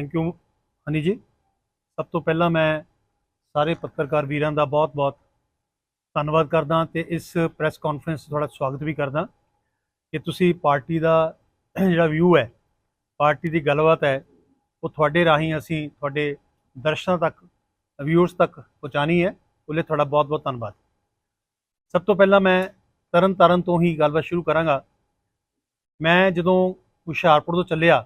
Thank you ਹਨੀ ਜੀ ਸਭ ਤੋਂ ਪਹਿਲਾਂ ਮੈਂ ਸਾਰੇ ਪੱਤਰਕਾਰ ਵੀਰਾਂ ਦਾ ਬਹੁਤ-ਬਹੁਤ ਧੰਨਵਾਦ ਕਰਦਾ ਤੇ ਇਸ ਪ੍ਰੈਸ ਕਾਨਫਰੰਸ 'ਚ ਤੁਹਾਡਾ ਸਵਾਗਤ ਵੀ ਕਰਦਾ ਕਿ ਤੁਸੀਂ ਪਾਰਟੀ ਦਾ ਜਿਹੜਾ ਵਿਊ ਹੈ, ਪਾਰਟੀ ਦੀ ਗੱਲਬਾਤ ਹੈ, ਉਹ ਤੁਹਾਡੇ ਰਾਹੀਂ ਅਸੀਂ ਤੁਹਾਡੇ ਦਰਸ਼ਕਾਂ ਤੱਕ ਵਿਊਅਰਸ ਤੱਕ ਪਹੁੰਚਾਣੀ ਹੈ ਉਹਲੇ ਤੁਹਾਡਾ ਬਹੁਤ-ਬਹੁਤ ਧੰਨਵਾਦ। ਸਭ ਤੋਂ ਪਹਿਲਾਂ ਮੈਂ ਤਰਨ ਤਾਰਨ ਤੋਂ ਹੀ ਗੱਲਬਾਤ ਸ਼ੁਰੂ ਕਰਾਂਗਾ। ਮੈਂ ਜਦੋਂ ਹੁਸ਼ਿਆਰਪੁਰ ਤੋਂ ਚੱਲਿਆ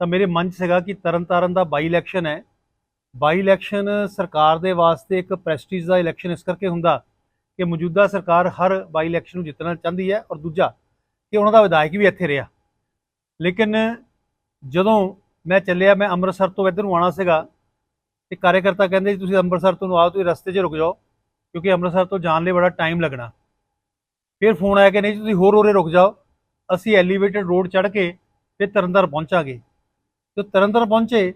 ਤਾਂ ਮੇਰੇ ਮਨ 'ਚ ਸੀਗਾ ਕਿ ਤਰਨ ਤਾਰਨ ਦਾ ਬਾਈ ਇਲੈਕਸ਼ਨ ਹੈ। ਬਾਈ ਇਲੈਕਸ਼ਨ ਸਰਕਾਰ ਦੇ ਵਾਸਤੇ ਇੱਕ ਪ੍ਰੈਸਟੀਜ ਦਾ ਇਲੈਕਸ਼ਨ ਇਸ ਕਰਕੇ ਹੁੰਦਾ ਕਿ ਮੌਜੂਦਾ ਸਰਕਾਰ ਹਰ ਬਾਈ ਇਲੈਕਸ਼ਨ ਨੂੰ ਜਿੱਤਣਾ ਚਾਹੁੰਦੀ ਹੈ ਔਰ ਦੂਜਾ ਕਿ ਉਹਨਾਂ ਦਾ ਵਿਧਾਇਕ ਵੀ ਇੱਥੇ ਰਿਹਾ। ਲੇਕਿਨ ਜਦੋਂ ਮੈਂ ਚੱਲਿਆ, ਮੈਂ ਅੰਮ੍ਰਿਤਸਰ ਤੋਂ ਇੱਧਰ ਨੂੰ ਆਉਣਾ ਸੀਗਾ ਤੇ ਕਾਰਜਕਰਤਾ ਕਹਿੰਦੇ ਜੀ, ਤੁਸੀਂ ਅੰਮ੍ਰਿਤਸਰ ਤੋਂ ਨੂੰ ਆਓ, ਤੁਸੀਂ ਰਸਤੇ 'ਚ ਰੁਕ ਜਾਓ ਕਿਉਂਕਿ ਅੰਮ੍ਰਿਤਸਰ ਤੋਂ ਜਾਣ ਲਈ ਬੜਾ ਟਾਈਮ ਲੱਗਣਾ। ਫਿਰ ਫੋਨ ਆਇਆ ਕਿ ਨਹੀਂ ਜੀ, ਤੁਸੀਂ ਹੋਰ ਹੋਰੇ ਰੁਕ ਜਾਓ। ਅਸੀਂ ਐਲੀਵੇਟਡ ਰੋਡ ਚੜ੍ਹ ਕੇ ਫਿਰ ਤਰਨਤਾਰਨ ਪਹੁੰਚਾਂਗੇ। ਤੇ ਤਰਨਤਾਰਨ ਪਹੁੰਚੇ,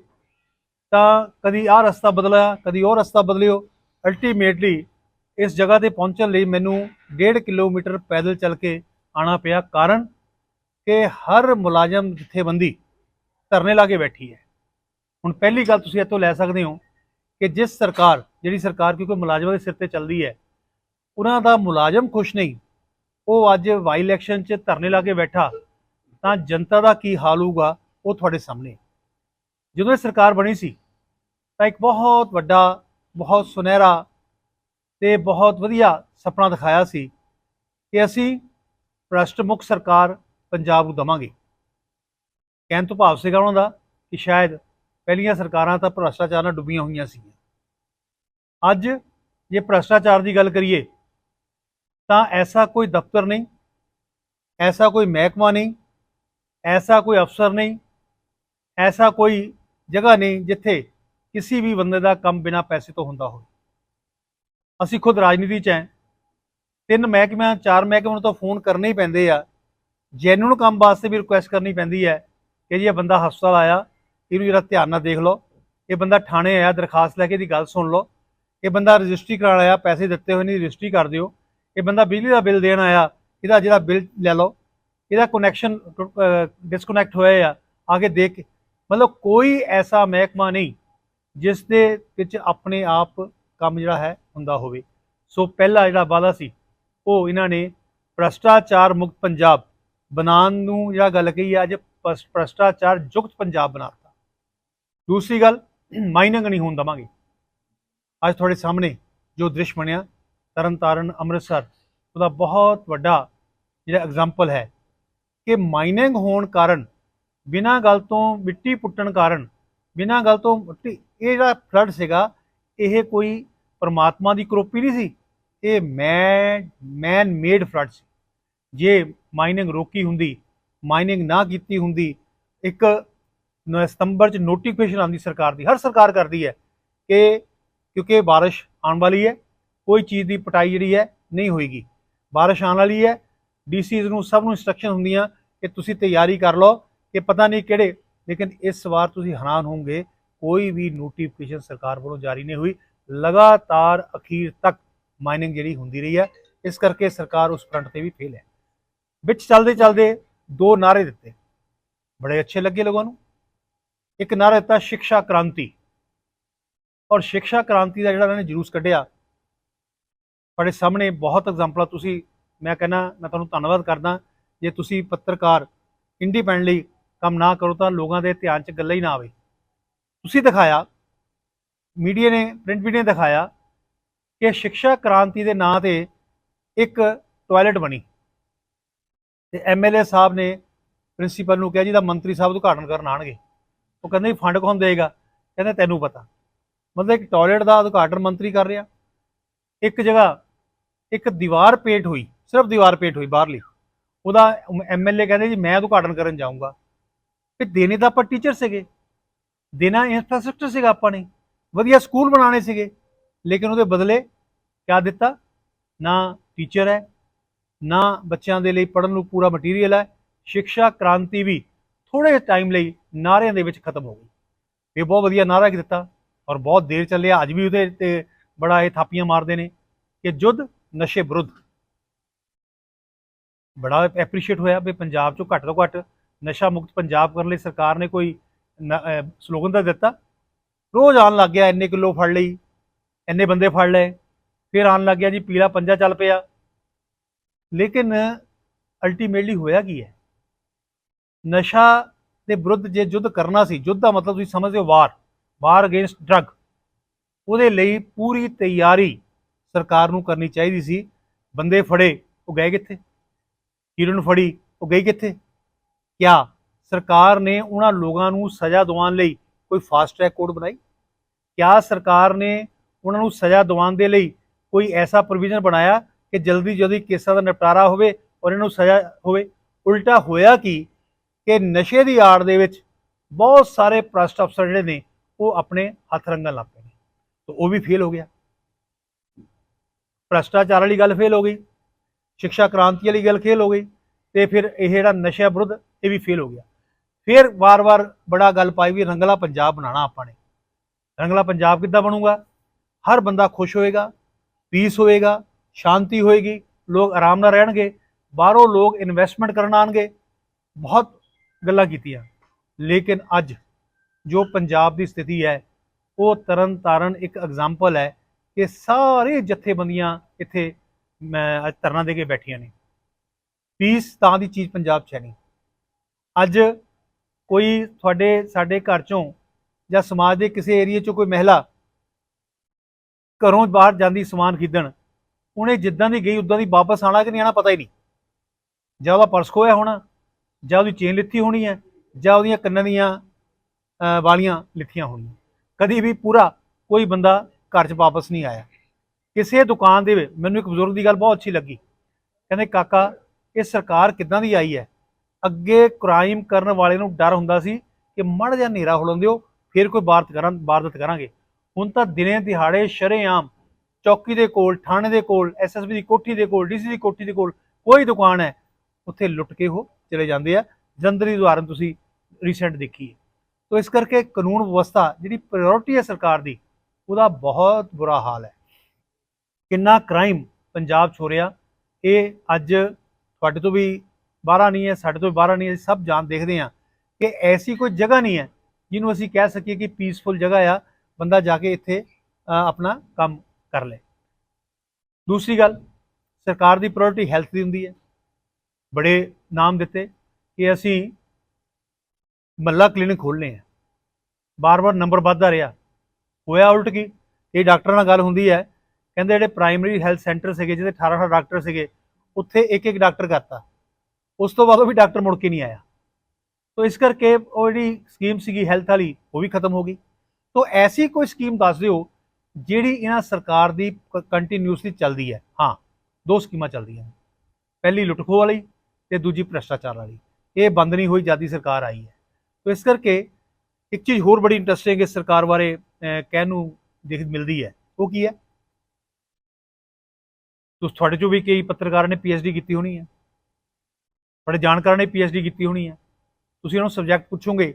ਤਾਂ ਕਦੀ ਆਹ ਰਸਤਾ ਬਦਲਿਆ, ਕਦੀ ਉਹ ਰਸਤਾ ਬਦਲਿਓ। ਅਲਟੀਮੇਟਲੀ ਇਸ ਜਗ੍ਹਾ ਤੇ ਪਹੁੰਚਣ ਲਈ ਮੈਨੂੰ 1.5 ਕਿਲੋਮੀਟਰ ਪੈਦਲ ਚੱਲ ਕੇ ਆਣਾ ਪਿਆ, ਕਾਰਨ ਕਿ ਹਰ ਮੁਲਾਜ਼ਮ ਜਥੇਬੰਦੀ ਧਰਨੇ ਲਾ ਕੇ ਬੈਠੀ ਹੈ। ਹੁਣ ਪਹਿਲੀ ਗੱਲ ਤੁਸੀਂ ਇੱਥੋਂ ਲੈ ਸਕਦੇ ਹੋ ਕਿ ਜਿਸ ਸਰਕਾਰ, ਜਿਹੜੀ ਸਰਕਾਰ ਕਿਉਂਕਿ ਮੁਲਾਜ਼ਮਾਂ ਦੇ ਸਿਰ ਤੇ ਚੱਲਦੀ ਹੈ, ਉਹਨਾਂ ਦਾ ਮੁਲਾਜ਼ਮ ਖੁਸ਼ ਨਹੀਂ। ਉਹ ਅੱਜ ਵਾਈ ਇਲੈਕਸ਼ਨ 'ਚ ਧਰਨੇ ਲਾ ਕੇ ਬੈਠਾ, ਤਾਂ ਜਨਤਾ ਦਾ ਕੀ ਹਾਲ ਹੋਊਗਾ, ਉਹ ਤੁਹਾਡੇ ਸਾਹਮਣੇ ਜਦੋਂ ਇਹ ਸਰਕਾਰ ਬਣੀ ਸੀ, ਤਾਂ ਇੱਕ ਬਹੁਤ ਵੱਡਾ, ਬਹੁਤ ਸੁਨਹਿਰਾ ਤੇ ਬਹੁਤ ਵਧੀਆ ਸੁਪਨਾ ਦਿਖਾਇਆ ਸੀ ਕਿ ਅਸੀਂ ਭ੍ਰਸ਼ਟ ਮੁਕਤ ਸਰਕਾਰ ਪੰਜਾਬ ਨੂੰ ਦਵਾਂਗੇ। ਕਹਿਣ ਤੋਂ ਭਾਵ ਸੀਗਾ ਉਹਨਾਂ ਦਾ ਕਿ ਸ਼ਾਇਦ ਪਹਿਲੀਆਂ ਸਰਕਾਰਾਂ ਤਾਂ ਭ੍ਰਸ਼ਟਾਚਾਰ ਨਾਲ ਡੁੱਬੀਆਂ ਹੋਈਆਂ ਸੀ ਅੱਜ ਜੇ ਭ੍ਰਸ਼ਟਾਚਾਰ ਦੀ ਗੱਲ ਕਰੀਏ, ਤਾਂ ਐਸਾ ਕੋਈ ਦਫ਼ਤਰ ਨਹੀਂ, ਐਸਾ ਕੋਈ ਮਹਿਕਮਾ ਨਹੀਂ, ਐਸਾ ਕੋਈ ਅਫਸਰ ਨਹੀਂ, ਐਸਾ ਕੋਈ ਜਗ੍ਹਾ ਨਹੀਂ ਜਿੱਥੇ ਕਿਸੇ ਵੀ ਬੰਦੇ ਦਾ ਕੰਮ ਬਿਨਾ ਪੈਸੇ ਤੋਂ ਹੁੰਦਾ ਹੋਵੇ। ਅਸੀਂ ਖੁਦ ਰਾਜਨੀਤੀ 'ਚ ਹੈ। ਤਿੰਨ ਮਹਿਕਮਿਆਂ, ਚਾਰ ਮਹਿਕਮਿਆਂ ਨੂੰ ਤਾਂ ਫੋਨ ਕਰਨੇ ਹੀ ਪੈਂਦੇ ਆ। ਜੈਨੂਨ ਕੰਮ ਵਾਸਤੇ ਵੀ ਰਿਕੁਐਸਟ ਕਰਨੀ ਪੈਂਦੀ ਹੈ ਕਿ ਜੀ ਇਹ ਬੰਦਾ ਹਸਪਤਾਲ ਆਇਆ, ਇਹਨੂੰ ਜਰਾ ਧਿਆਨ ਨਾਲ ਦੇਖ ਲਓ। ਇਹ ਬੰਦਾ ਥਾਣੇ ਆਇਆ, ਦਰਖਾਸਤ ਲੈ ਕੇ ਦੀ ਗੱਲ ਸੁਣ ਲਓ। ਇਹ ਬੰਦਾ ਰਜਿਸਟਰੀ ਕਰਾਉਣ ਆਇਆ, ਪੈਸੇ ਦਿੱਤੇ ਹੋਏ ਨਹੀਂ ਰਜਿਸਟਰੀ ਕਰ ਦਿਓ। ਇਹ ਬੰਦਾ ਬਿਜਲੀ ਦਾ ਬਿੱਲ ਦੇਣ ਆਇਆ, ਇਹਦਾ ਜਿਹੜਾ ਬਿੱਲ ਲੈ ਲਓ। ਇਹਦਾ ਕਨੈਕਸ਼ਨ ਡਿਸਕਨੈਕਟ ਹੋਇਆ ਆ। ਆ ਕੇ ਦੇਖ ਕੇ ਮਤਲਬ ਕੋਈ ਐਸਾ ਮਹਿਕਮਾ ਨਹੀਂ ਜਿਸ ਦੇ ਵਿੱਚ ਆਪਣੇ ਆਪ ਕੰਮ ਜਿਹੜਾ ਹੈ ਹੁੰਦਾ ਹੋਵੇ। ਸੋ ਪਹਿਲਾ ਜਿਹੜਾ ਵਾਅਦਾ ਸੀ, ਉਹ ਇਹਨਾਂ ਨੇ ਭ੍ਰਸ਼ਟਾਚਾਰ ਮੁਕਤ ਪੰਜਾਬ ਬਣਾਉਣ ਨੂੰ ਜਿਹੜਾ ਗੱਲ ਕਹੀ ਹੈ ਅੱਜ ਭ੍ਰਸ਼- ਭ੍ਰਸ਼ਟਾਚਾਰ ਯੁਕਤ ਪੰਜਾਬ ਬਣਾਤਾ। ਦੂਸਰੀ ਗੱਲ, ਮਾਈਨਿੰਗ ਨਹੀਂ ਹੋਣ ਦਵਾਂਗੇ। ਅੱਜ ਤੁਹਾਡੇ ਸਾਹਮਣੇ ਜੋ ਦ੍ਰਿਸ਼ ਬਣਿਆ, ਤਰਨਤਾਰਨ, ਅੰਮ੍ਰਿਤਸਰ, ਉਹਦਾ ਬਹੁਤ ਵੱਡਾ ਜਿਹੜਾ ਐਗਜ਼ਾਮਪਲ ਹੈ ਕਿ ਮਾਈਨਿੰਗ ਹੋਣ ਕਾਰਨ ਬਿਨਾਂ ਗੱਲ ਤੋਂ ਮਿੱਟੀ ਪੁੱਟਣ ਕਾਰਨ, ਬਿਨਾਂ ਗੱਲ ਤੋਂ ਮਿੱਟੀ, ਇਹ ਜਿਹੜਾ ਫਲੱਡ ਸੀਗਾ, ਇਹ ਕੋਈ ਪਰਮਾਤਮਾ ਦੀ ਕਰੋਪੀ ਨਹੀਂ ਸੀ। ਇਹ ਮੈਨ ਮੈਨ ਮੇਡ ਫਲੱਡ ਸੀ। ਜੇ ਮਾਈਨਿੰਗ ਰੋਕੀ ਹੁੰਦੀ ਮਾਈਨਿੰਗ ਨਾ ਕੀਤੀ ਹੁੰਦੀ, ਇੱਕ ਸਤੰਬਰ ਚ ਨੋਟੀਫਿਕੇਸ਼ਨ ਆਉਂਦੀ ਸਰਕਾਰ ਦੀ, ਹਰ ਸਰਕਾਰ ਕਰਦੀ ਹੈ ਕਿ ਕਿਉਂਕਿ ਬਾਰਿਸ਼ ਆਉਣ ਵਾਲੀ ਹੈ, ਕੋਈ ਚੀਜ਼ ਦੀ ਪਟਾਈ ਜਿਹੜੀ ਹੈ ਨਹੀਂ ਹੋਏਗੀ। ਬਾਰਿਸ਼ ਆਉਣ ਵਾਲੀ ਹੈ ਡੀਸੀਜ਼ ਨੂੰ ਸਭ ਨੂੰ ਇਨਸਟਰਕਸ਼ਨ ਹੁੰਦੀਆਂ ਕਿ ਤੁਸੀਂ ਤਿਆਰੀ ਕਰ ਲਓ ਕਿ ਪਤਾ ਨਹੀਂ ਕਿਹੜੇ, ਲੇਕਿਨ ਇਸ ਵਾਰ ਤੁਸੀਂ ਹੈਰਾਨ ਹੋਵੋਗੇ, ਕੋਈ ਵੀ ਨੋਟੀਫਿਕੇਸ਼ਨ ਸਰਕਾਰ ਵੱਲੋਂ ਜਾਰੀ ਨਹੀਂ ਹੋਈ। ਲਗਾਤਾਰ ਅਖੀਰ ਤੱਕ ਮਾਈਨਿੰਗ ਜਿਹੜੀ ਹੁੰਦੀ ਰਹੀ ਹੈ, ਇਸ ਕਰਕੇ ਸਰਕਾਰ ਉਸ ਫਰੰਟ ਤੇ ਵੀ ਫੇਲ ਹੈ। ਵਿੱਚ ਚੱਲਦੇ ਚੱਲਦੇ ਦੋ ਨਾਰੇ ਦਿੱਤੇ। ਬੜੇ ਅੱਛੇ ਲੱਗੇ ਲੋਕਾਂ ਨੂੰ। ਇੱਕ ਨਾਰਾ ਦਿੱਤਾ ਸਿੱਖਿਆ ਕ੍ਰਾਂਤੀ। ਔਰ ਸਿੱਖਿਆ ਕ੍ਰਾਂਤੀ ਦਾ ਜਿਹੜਾ ਇਹਨਾਂ ਨੇ ਜਲੂਸ ਕੱਢਿਆ ਤੁਹਾਡੇ ਸਾਹਮਣੇ ਬਹੁਤ ਐਗਜ਼ਾਮਪਲਾਂ ਤੁਸੀਂ, ਮੈਂ ਕਹਿੰਦਾ, ਮੈਂ ਤੁਹਾਨੂੰ ਧੰਨਵਾਦ ਕਰਦਾ, ਜੇ ਤੁਸੀਂ ਪੱਤਰਕਾਰ ਇੰਡੀਪੈਂਡੈਂਟਲੀ ਕੰਮ ਨਾ ਕਰੋ ਤਾਂ ਲੋਕਾਂ ਦੇ ਧਿਆਨ 'ਚ ਗੱਲਾਂ ਹੀ ਨਾ ਆਵੇ। ਤੁਸੀਂ ਦਿਖਾਇਆ, ਮੀਡੀਆ ਨੇ ਪ੍ਰਿੰਟ ਮੀਡੀਆ ਨੇ ਦਿਖਾਇਆ ਕਿ ਸਿੱਖਿਆ ਕ੍ਰਾਂਤੀ ਦੇ ਨਾਂ ਤੇ ਇੱਕ ਟਾਇਲਟ ਬਣੀ। ਤੇ ਐਮਐਲਏ ਸਾਹਿਬ ਨੇ ਪ੍ਰਿੰਸੀਪਲ ਨੂੰ ਕਿਹਾ ਜੀ ਦਾ ਮੰਤਰੀ ਸਾਹਿਬ ਉਦਘਾਟਨ ਕਰਨ ਆਣਗੇ ਉਹ ਕਹਿੰਦੇ ਜੀ ਫੰਡ ਕੌਣ ਦੇਗਾ ਕਹਿੰਦੇ ਤੈਨੂੰ ਪਤਾ। ਮਤਲਬ ਇੱਕ ਟਾਇਲਟ ਦਾ ਉਦਘਾਟਨ ਮੰਤਰੀ ਕਰ ਰਿਹਾ। ਇੱਕ ਜਗ੍ਹਾ, ਇੱਕ ਦੀਵਾਰ ਪੇਟ ਹੋਈ, ਸਿਰਫ ਦੀਵਾਰ ਪੇਟ ਹੋਈ ਬਾਹਰਲੀ। ਉਹਦਾ ਐਮਐਲਏ ਕਹਿੰਦੇ ਜੀ, ਮੈਂ ਉਦਘਾਟਨ ਕਰਨ ਜਾਊਂਗਾ। ਤੇ ਦੇਣੇ ਦਾ ਆਪਾਂ ਟੀਚਰ ਸੀਗੇ। ਦੇਣਾ ਇਨਫਰਾਸਟ੍ਰਕਚਰ ਸੀਗਾ ਆਪਾਂ ਨੇ। ਵਧੀਆ ਸਕੂਲ ਬਣਾਉਣੇ ਸੀਗੇ। ਲੇਕਿਨ ਉਹਦੇ ਬਦਲੇ ਕਿਆ ਦਿੱਤਾ? ਨਾ ਟੀਚਰ ਹੈ, ਨਾ ਬੱਚਿਆਂ ਦੇ ਲਈ ਪੜ੍ਹਨ ਨੂੰ ਪੂਰਾ ਮਟੀਰੀਅਲ ਹੈ। ਸਿੱਖਿਆ ਕ੍ਰਾਂਤੀ ਵੀ ਥੋੜੇ ਟਾਈਮ ਲਈ ਨਾਰਿਆਂ ਦੇ ਵਿੱਚ ਖਤਮ ਹੋ ਗਈ। ਇਹ ਬਹੁਤ ਵਧੀਆ ਨਾਰਾ ਦਿੱਤਾ ਔਰ ਬਹੁਤ ਦੇਰ ਚੱਲਿਆ। ਅੱਜ ਵੀ ਉਹਦੇ ਤੇ ਬੜਾ ਇਹ ਥਾਪੀਆਂ ਮਾਰਦੇ ਨੇ ਕਿ ਜੁੱਧ ਨਸ਼ੇ ਵਿਰੁੱਧ। ਬੜਾ ਐਪਰੀਸ਼ੀਏਟ ਹੋਇਆ ਵੀ ਪੰਜਾਬ ਚੋਂ ਘੱਟ ਤੋਂ ਘੱਟ ਨਸ਼ਾ ਮੁਕਤ ਪੰਜਾਬ ਕਰਨ ਲਈ ਸਰਕਾਰ ਨੇ ਕੋਈ ਸਲੋਗਨ ਤਾਂ ਦਿੱਤਾ। ਰੋਜ਼ ਆਉਣ ਲੱਗ ਗਿਆ, ਇੰਨੇ ਕਿਲੋ ਫੜ ਲਈ, ਇੰਨੇ ਬੰਦੇ ਫੜ ਲਏ, ਫਿਰ ਆਉਣ ਲੱਗ ਗਿਆ ਜੀ, ਪੀਲਾ ਪੰਜਾ ਚੱਲ ਪਿਆ। ਲੇਕਿਨ ਅਲਟੀਮੇਟਲੀ ਹੋਇਆ ਕੀ ਹੈ? ਨਸ਼ਾ ਦੇ ਵਿਰੁੱਧ ਜੇ ਯੁੱਧ ਕਰਨਾ ਸੀ, ਯੁੱਧ ਦਾ ਮਤਲਬ ਤੁਸੀਂ ਸਮਝਦੇ ਹੋ ਵਾਰ ਵਾਰ ਅਗੇਂਸਟ ਡਰੱਗ ਉਹਦੇ ਲਈ ਪੂਰੀ ਤਿਆਰੀ ਸਰਕਾਰ ਨੂੰ ਕਰਨੀ ਚਾਹੀਦੀ ਸੀ। ਬੰਦੇ ਫੜੇ, ਉਹ ਗਏ ਕਿੱਥੇ? ਹੀਰੋਇਨ ਫੜੀ, ਉਹ ਗਈ ਕਿੱਥੇ? ਕਿਆ ਸਰਕਾਰ ਨੇ ਉਹਨਾਂ ਲੋਕਾਂ ਨੂੰ ਸਜ਼ਾ ਦਿਵਾਉਣ ਲਈ ਕੋਈ ਫਾਸਟ ਟਰੈਕ ਕੋਡ ਬਣਾਈ? ਕਿਆ ਸਰਕਾਰ ਨੇ ਉਹਨਾਂ ਨੂੰ ਸਜ਼ਾ ਦਿਵਾਉਣ ਦੇ ਲਈ ਕੋਈ ਐਸਾ ਪ੍ਰੋਵੀਜ਼ਨ ਬਣਾਇਆ ਕਿ ਜਲਦੀ ਜਲਦੀ ਕੇਸਾਂ ਦਾ ਨਿਪਟਾਰਾ ਹੋਵੇ ਔਰ ਇਹਨਾਂ ਨੂੰ ਸਜ਼ਾ ਹੋਵੇ? ਉਲਟਾ ਹੋਇਆ ਕੀ ਕਿ ਨਸ਼ੇ ਦੀ ਆੜ ਦੇ ਵਿੱਚ ਬਹੁਤ ਸਾਰੇ ਪ੍ਰਸਟ ਅਫਸਰ ਜਿਹੜੇ ਨੇ, ਉਹ ਆਪਣੇ ਹੱਥ ਰੰਗਣ ਲੱਗ ਪਏ ਨੇ। ਤਾਂ ਉਹ ਵੀ ਫੇਲ ਹੋ ਗਿਆ। ਭ੍ਰਸ਼ਟਾਚਾਰ ਵਾਲੀ ਗੱਲ ਫੇਲ ਹੋ ਗਈ। ਸਿੱਖਿਆ ਕ੍ਰਾਂਤੀ ਵਾਲੀ ਗੱਲ ਫੇਲ ਹੋ ਗਈ। ਤੇ ਫਿਰ ਇਹ ਜਿਹੜਾ ਨਸ਼ਾ ਵਿਰੁੱਧ ਇਹ ਵੀ ਫੇਲ ਹੋ ਗਿਆ। ਫਿਰ ਵਾਰ-ਵਾਰ ਬੜਾ ਗੱਲ ਪਾਈ ਵੀ ਰੰਗਲਾ ਪੰਜਾਬ ਬਣਾਉਣਾ ਆਪਾਂ ਨੇ। ਰੰਗਲਾ ਪੰਜਾਬ ਕਿੱਦਾਂ ਬਣੂਗਾ? ਹਰ ਬੰਦਾ ਖੁਸ਼ ਹੋਏਗਾ ਪੀਸ ਹੋਏਗਾ, ਸ਼ਾਂਤੀ ਹੋਏਗੀ, ਲੋਕ ਆਰਾਮ ਨਾਲ ਰਹਿਣਗੇ, ਬਾਹਰੋਂ ਲੋਕ ਇਨਵੈਸਟਮੈਂਟ ਕਰਨ ਆਣਗੇ ਬਹੁਤ ਗੱਲਾਂ ਕੀਤੀਆਂ। ਲੇਕਿਨ ਅੱਜ ਜੋ ਪੰਜਾਬ ਦੀ ਸਥਿਤੀ ਹੈ, ਉਹ ਤਰਨ ਤਾਰਨ ਇੱਕ ਐਗਜ਼ਾਮਪਲ ਹੈ ਕਿ ਸਾਰੇ ਜਥੇਬੰਦੀਆਂ ਇੱਥੇ ਮੈਂ ਧਰਨਾ ਦੇ ਕੇ ਬੈਠੀਆਂ ਨੇ। ਪੀਸ ਤਾਂ ਦੀ ਚੀਜ਼ ਪੰਜਾਬ 'ਚ ਹੈ ਨਹੀਂ। ਅੱਜ ਕੋਈ ਤੁਹਾਡੇ, ਸਾਡੇ ਘਰ ਚੋਂ ਜਾਂ ਸਮਾਜ ਦੇ ਕਿਸੇ ਏਰੀਏ 'ਚੋਂ ਕੋਈ ਮਹਿਲਾ ਘਰੋਂ ਬਾਹਰ ਜਾਂਦੀ ਸਮਾਨ ਖਰੀਦਣ, ਉਹਨੇ ਜਿੱਦਾਂ ਦੀ ਗਈ, ਉਦਾਂ ਦੀ ਵਾਪਸ ਆਣਾ ਕਿ ਨਹੀਂ ਆਣਾ ਪਤਾ ਹੀ ਨਹੀਂ। ਜਾਂ ਉਹਦਾ ਪਰਸ ਖੋਇਆ ਹੋਣਾ, ਜਾਂ ਉਹਦੀ ਚੇਨ ਲਿੱਥੀ ਹੋਣੀ ਹੈ, ਜਾਂ ਉਹਦੀਆਂ ਕੰਨਾਂ ਦੀਆਂ ਵਾਲੀਆਂ ਲਿੱਥੀਆਂ ਹੋਣੀਆਂ। ਕਦੀ ਵੀ ਪੂਰਾ ਕੋਈ ਬੰਦਾ ਘਰ 'ਚ ਵਾਪਸ ਨਹੀਂ ਆਇਆ। ਕਿਸੇ ਦੁਕਾਨ ਦੇ ਮੈਨੂੰ ਇੱਕ ਬਜ਼ੁਰਗ ਦੀ ਗੱਲ ਬਹੁਤ ਅੱਛੀ ਲੱਗੀ। ਕਹਿੰਦੇ, ਕਾਕਾ ਇਹ ਸਰਕਾਰ ਕਿੱਦਾਂ ਦੀ ਆਈ ਹੈ? ਅੱਗੇ ਕ੍ਰਾਈਮ ਕਰਨ ਵਾਲੇ ਨੂੰ ਡਰ ਹੁੰਦਾ ਸੀ ਕਿ ਮੜ ਜਾਂ ਹਨੇਰਾ ਹੋਣ ਦਿਓ ਫਿਰ ਕੋਈ ਵਾਰਤ ਕਰਾਂ ਵਾਰਦਾਤ ਕਰਾਂਗੇ। ਹੁਣ ਤਾਂ ਦਿਨੇ ਦਿਹਾੜੇ ਸ਼ਰੇਆਮ ਚੌਕੀ ਦੇ ਕੋਲ, ਥਾਣੇ ਦੇ ਕੋਲ ਐਸਐਸਬੀ ਦੀ ਕੋਠੀ ਦੇ ਕੋਲ ਡੀਸੀ ਦੀ ਕੋਠੀ ਦੇ ਕੋਲ ਕੋਈ ਦੁਕਾਨ ਹੈ, ਉੱਥੇ ਲੁੱਟ ਕੇ ਉਹ ਚਲੇ ਜਾਂਦੇ ਆ। ਜਲੰਧਰ ਉਦਾਹਰਨ ਤੁਸੀਂ ਰੀਸੈਂਟ ਦੇਖੀ ਹੈ। ਤੋ ਇਸ ਕਰਕੇ ਕਾਨੂੰਨ ਵਿਵਸਥਾ ਜਿਹੜੀ ਪ੍ਰਾਇੋਰਟੀ ਹੈ ਸਰਕਾਰ ਦੀ, ਉਹਦਾ ਬਹੁਤ ਬੁਰਾ ਹਾਲ ਹੈ। ਕਿੰਨਾ ਕ੍ਰਾਈਮ ਪੰਜਾਬ 'ਚ ਹੋ ਰਿਹਾ ਇਹ ਅੱਜ ਤੁਹਾਡੇ ਤੋਂ ਵੀ ਬਾਹਰ ਨਹੀਂ ਹੈ, ਸਾਡੇ ਤੋਂ ਵੀ ਬਾਹਰ ਨਹੀਂ ਹੈ, ਅਸੀਂ ਸਭ ਜਾਣ ਦੇਖਦੇ ਹਾਂ ਕਿ ਐਸੀ ਕੋਈ ਜਗ੍ਹਾ ਨਹੀਂ ਹੈ ਜਿਹਨੂੰ ਅਸੀਂ ਕਹਿ ਸਕੀਏ ਕਿ ਪੀਸਫੁਲ ਜਗ੍ਹਾ ਆ, ਬੰਦਾ ਜਾ ਕੇ ਇੱਥੇ ਆਪਣਾ ਕੰਮ ਕਰ ਲੇ। ਦੂਸਰੀ ਗੱਲ, ਸਰਕਾਰ ਦੀ ਪ੍ਰਾਇੋਰਟੀ ਹੈਲਥ ਦੀ ਹੁੰਦੀ ਹੈ। ਬੜੇ ਨਾਮ ਦਿੱਤੇ ਕਿ ਅਸੀਂ ਮੱਲਾ ਕਲੀਨਿਕ ਖੋਲ੍ਹਣੇ ਆ। ਬਾਰ-ਬਾਰ ਨੰਬਰ ਵੱਧਦਾ ਰਿਹਾ। ਹੋਇਆ ਉਲਟ ਕੀ? ਇਹ ਡਾਕਟਰਾਂ ਨਾਲ ਗੱਲ ਹੁੰਦੀ ਹੈ। ਕਹਿੰਦੇ ਜਿਹੜੇ ਪ੍ਰਾਇਮਰੀ ਹੈਲਥ ਸੈਂਟਰ ਸੀਗੇ ਜਿਹਦੇ 18 18 ਡਾਕਟਰ ਸੀਗੇ ਉੱਥੇ ਇੱਕ ਇੱਕ ਡਾਕਟਰ ਕਰਤਾ। ਉਸ ਤੋਂ ਬਾਅਦ ਉਹ ਵੀ ਡਾਕਟਰ ਮੁੜ ਕੇ ਨਹੀਂ ਆਇਆ। ਤੋ ਇਸ ਕਰਕੇ ਉਹ ਜਿਹੜੀ ਸਕੀਮ ਸੀਗੀ ਹੈਲਥ ਵਾਲੀ, ਉਹ ਵੀ ਖਤਮ ਹੋ ਗਈ। ਤੋ ਐਸੀ ਕੋਈ ਸਕੀਮ ਦੱਸ ਦਿਓ, ਜਿਹੜੀ ਇਹਨਾਂ ਸਰਕਾਰ ਦੀ ਕੰਟੀਨਿਊਸਲੀ ਚੱਲਦੀ ਹੈ। ਹਾਂ, ਦੋ ਸਕੀਮਾਂ ਚੱਲਦੀਆਂ ਨੇ। ਪਹਿਲੀ ਲੁੱਟਖੋ ਵਾਲੀ ਤੇ ਦੂਜੀ ਭ੍ਰਸ਼ਟਾਚਾਰ ਵਾਲੀ। ਇਹ ਬੰਦ ਨਹੀਂ ਹੋਈ, ਜਦ ਸਰਕਾਰ ਆਈ ਹੈ। ਤੋ ਇਸ ਕਰਕੇ ਇੱਕ ਚੀਜ਼ ਹੋਰ ਬੜੀ ਇੰਟਰਸਟਿੰਗ ਇਸ ਸਰਕਾਰ ਬਾਰੇ ਕਹਿਣ ਨੂੰ ਦੇਖ ਮਿਲਦੀ ਹੈ। ਉਹ ਕੀ ਹੈ? ਤੁਸੀਂ ਤੁਹਾਡੇ ਚੋਂ ਵੀ ਕਈ ਪੱਤਰਕਾਰਾਂ ਨੇ ਪੀਐਚਡੀ ਕੀਤੀ ਹੋਣੀ ਹੈ ਬੜੇ ਜਾਣਕਾਰਾਂ ਨੇ ਪੀਐਚਡੀ ਕੀਤੀ ਹੋਣੀ ਹੈ ਤੁਸੀਂ ਉਹਨਾਂ ਨੂੰ ਸਬਜੈਕਟ ਪੁੱਛੋਗੇ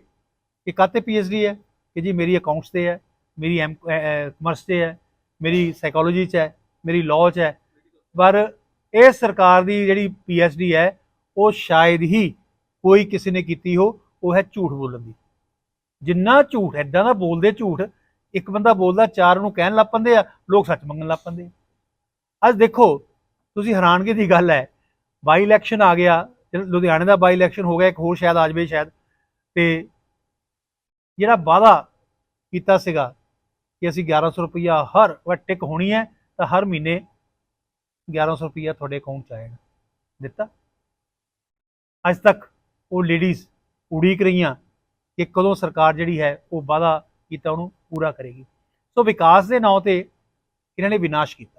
ਕਿ ਕਾਤੇ ਪੀਐਚਡੀ ਹੈ? ਕਿ ਜੀ ਮੇਰੀ ਅਕਾਊਂਟਸ ਤੇ ਹੈ, ਮੇਰੀ ਐਮ ਕਮਰਸ ਤੇ ਹੈ, ਮੇਰੀ ਸਾਈਕੋਲੋਜੀ 'ਚ ਹੈ, ਮੇਰੀ ਲਾਅ 'ਚ ਹੈ। ਪਰ ਇਹ ਸਰਕਾਰ ਦੀ ਜਿਹੜੀ ਪੀਐਚਡੀ ਹੈ, ਉਹ ਸ਼ਾਇਦ ਹੀ ਕੋਈ ਕਿਸੇ ਨੇ ਕੀਤੀ ਹੋ, ਉਹ ਹੈ ਝੂਠ ਬੋਲਣ ਦੀ। ਜਿੰਨਾ ਝੂਠ ਐਦਾਂ ਦਾ ਬੋਲਦੇ ਝੂਠ, ਇੱਕ ਬੰਦਾ ਬੋਲਦਾ, ਚਾਰ ਨੂੰ ਕਹਿਣ ਲੱਗ ਪੈਂਦੇ ਆ, ਲੋਕ ਸੱਚ ਮੰਗਣ ਲੱਗ ਪੈਂਦੇ ਆ। ਅੱਜ ਦੇਖੋ, ਤੁਸੀਂ ਹੈਰਾਨਗੀ ਦੀ ਗੱਲ ਹੈ ਬਾਈ ਇਲੈਕਸ਼ਨ ਆ ਗਿਆ ਤੇ ਲੁਧਿਆਣੇ ਦਾ ਬਾਈ ਇਲੈਕਸ਼ਨ ਹੋ ਗਿਆ, ਇੱਕ ਹੋਰ ਸ਼ਾਇਦ ਆ ਜਾਵੇ ਸ਼ਾਇਦ, ਤੇ ਜਿਹੜਾ ਵਾਅਦਾ ਕੀਤਾ ਸੀਗਾ ਕਿ ਅਸੀਂ 1100 ਰੁਪਈਆ ਹਰ ਵਾਰ ਟਿਕ ਹੋਣੀ ਹੈ, ਤਾਂ ਹਰ ਮਹੀਨੇ 1100 ਰੁਪਈਆ ਤੁਹਾਡੇ ਅਕਾਊਂਟ 'ਚ ਆਏਗਾ ਦਿੱਤਾ। ਅੱਜ ਤੱਕ ਉਹ ਲੇਡੀਜ਼ ਉਡੀਕ ਰਹੀਆਂ ਕਿ ਕਦੋਂ ਸਰਕਾਰ ਜਿਹੜੀ ਹੈ ਉਹ ਵਾਅਦਾ ਕੀਤਾ ਉਹਨੂੰ ਪੂਰਾ ਕਰੇਗੀ। ਸੋ ਵਿਕਾਸ ਦੇ ਨਾਂ ਤੇ ਇਹਨਾਂ ਨੇ ਵਿਨਾਸ਼ ਕੀਤਾ।